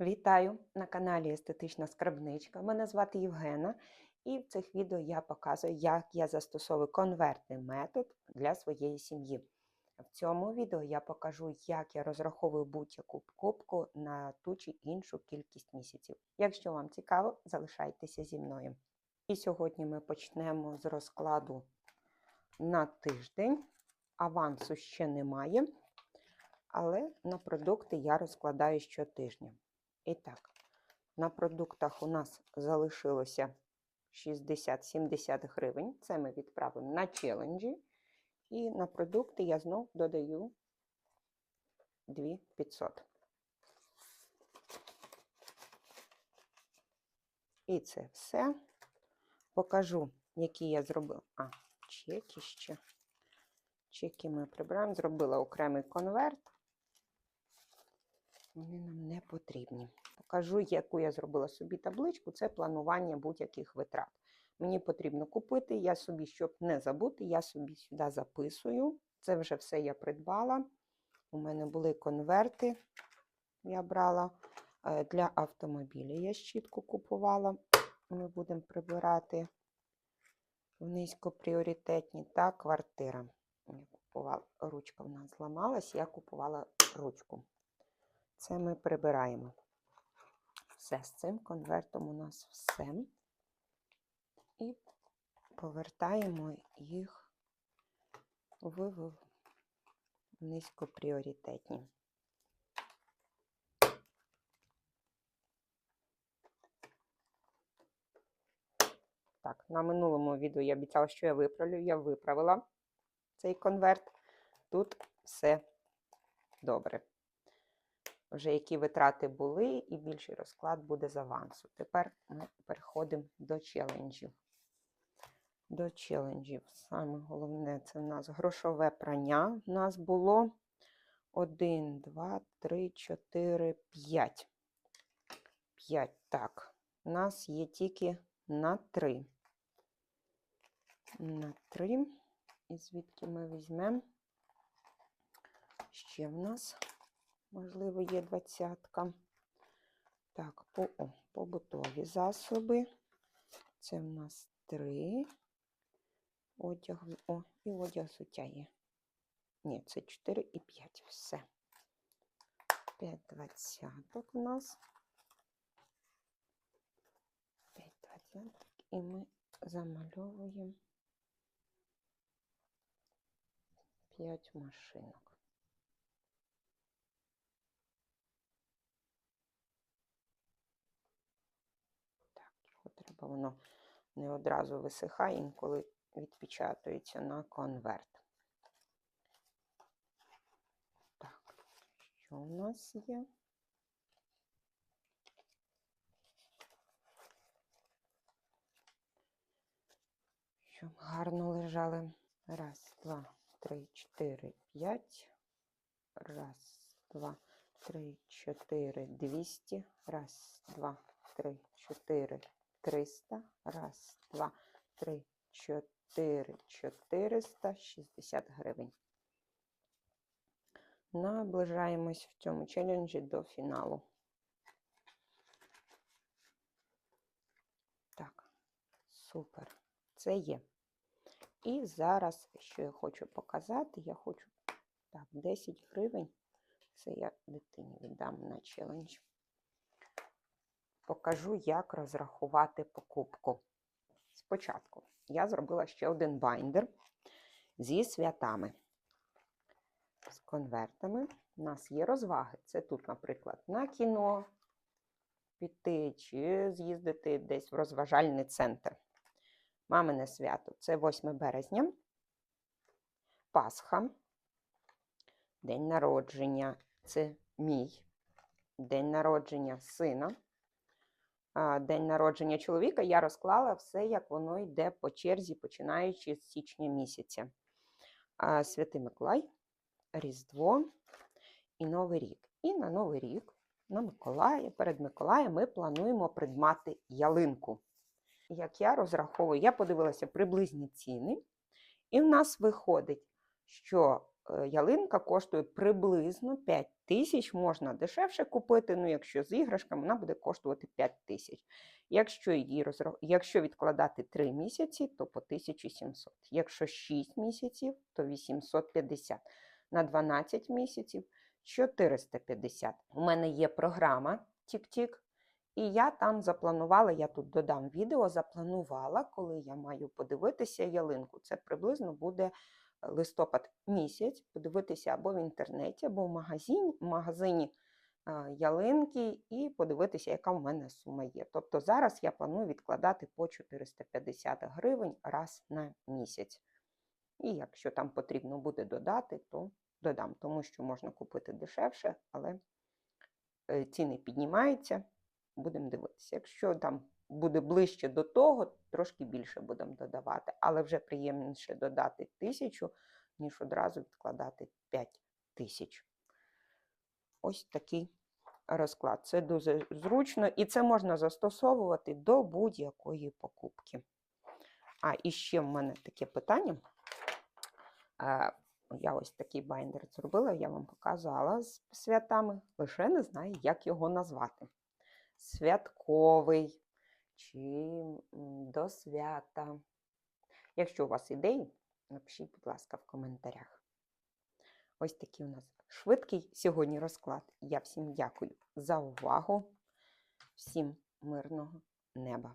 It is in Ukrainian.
Вітаю на каналі Естетична Скарбничка. Мене звати Євгена, і в цих відео я показую, як я застосовую конвертний метод для своєї сім'ї. В цьому відео я покажу, як я розраховую будь-яку покупку на ту чи іншу кількість місяців. Якщо вам цікаво, залишайтеся зі мною. І сьогодні ми почнемо з розкладу на тиждень. Авансу ще немає, але на продукти я розкладаю щотижня. І так, на продуктах у нас залишилося 60-70 гривень. Це ми відправимо на челенджі. І на продукти я знов додаю 2500. І це все. Покажу, які я зробила. А, чеки ще. Чеки ми прибираємо. Зробила окремий конверт. Вони нам не потрібні. Покажу, яку я зробила собі табличку. Це планування будь-яких витрат. Мені потрібно купити, я собі, щоб не забути, я собі сюди записую. Це вже все я придбала. У мене були конверти, я брала Е, для автомобіля. Я щітку купувала. Ми будемо прибирати в низькопріоритетні та квартира. Я купувала, ручка в нас зламалась, я купувала ручку. Це ми прибираємо. Все з цим конвертом у нас все. І повертаємо їх в, низькопріоритетні. Так, на минулому відео я обіцяла, що я виправлю. Я виправила цей конверт. Тут все добре. Вже які витрати були, і більший розклад буде з авансу. Тепер ми переходимо до челенджів. До челенджів. Саме головне це в нас грошове прання. У нас було 1, 2, 3, 4, 5. 5. Так, у нас є тільки на 3. На 3. І звідки ми візьмемо? Ще в нас, можливо, є двадцятка. Так, по, о, побутові засоби. Це в нас 3. Одяг, о, і одяг взуття є. Ні, це 4 і 5. Все. 5 двадцяток у нас. 5 двадцяток. І ми замальовуємо 5 машинок. Так, його треба, воно не одразу висихає, інколи відпечатується на конверт. Так, що у нас є? Щоб гарно лежали. Раз, два, три, чотири, п'ять. Раз, два, три, чотири, двісті. Раз, два, три, чотири, триста. Раз, два, три, чотири, чотириста, шістдесят гривень. Наближаємось в цьому челенджі до фіналу. Так, супер. Це є. І зараз, що я хочу показати, я хочу так, 10 гривень. Це я дитині віддам на челендж. Покажу, як розрахувати покупку. Спочатку я зробила ще один байндер зі святами. З конвертами. У нас є розваги. Це тут, наприклад, на кіно піти чи з'їздити десь в розважальний центр. Мамине свято це 8 березня, Пасха, День народження це мій, День народження сина, День народження чоловіка. Я розклала все, як воно йде по черзі, починаючи з січня місяця. Святий Миколай, Різдво і Новий рік. І на Новий рік, на Миколая, перед Миколаєм ми плануємо придбати ялинку як я розраховую, я подивилася приблизні ціни, і в нас виходить, що ялинка коштує приблизно 5 тисяч, можна дешевше купити, ну якщо з іграшками, вона буде коштувати 5 тисяч. Якщо, її розра... якщо відкладати 3 місяці, то по 1700. Якщо 6 місяців, то 850. На 12 місяців 450. У мене є програма TikTok, і я там запланувала, я тут додам відео, запланувала, коли я маю подивитися ялинку. Це приблизно буде листопад місяць, подивитися або в інтернеті, або в магазині, в магазині ялинки, і подивитися, яка в мене сума є. Тобто зараз я планую відкладати по 450 гривень раз на місяць. І якщо там потрібно буде додати, то додам, тому що можна купити дешевше, але е, ціни піднімаються, будемо дивитися. Якщо там буде ближче до того, трошки більше будемо додавати, але вже приємніше додати тисячу, ніж одразу відкладати 5 тисяч. Ось такий розклад. Це дуже зручно і це можна застосовувати до будь-якої покупки. А і ще в мене таке питання. Я ось такий байндер зробила, я вам показала з святами, лише не знаю, як його назвати. Святковий чи до свята. Якщо у вас ідеї, напишіть, будь ласка, в коментарях. Ось такий у нас швидкий сьогодні розклад. Я всім дякую за увагу. Всім мирного неба.